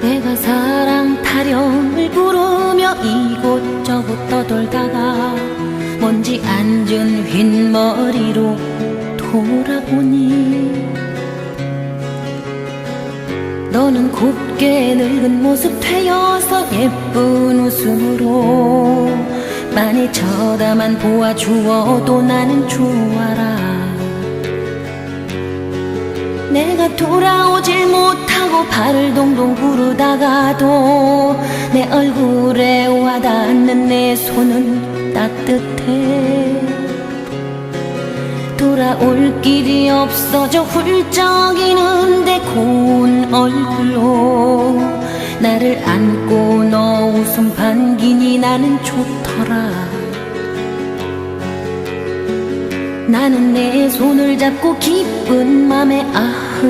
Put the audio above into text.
내가 사랑 타령을 부르며 이곳저곳 떠돌다가 먼지 앉은 흰머리로 돌아보니 너는 곱게 늙은 모습 되어서 예쁜 웃음으로 많이 쳐다만 보아주어도 나는 좋아라. 내가 돌아오질 못 하고 발을 동동 구르다가도 내 얼굴에 와닿는 내 손은 따뜻해. 돌아올 길이 없어져 훌쩍이는데 고운 얼굴로 나를 안고 너 웃음 반기니 나는 좋더라. 나는 내 손을 잡고 기쁜 맘에 아흐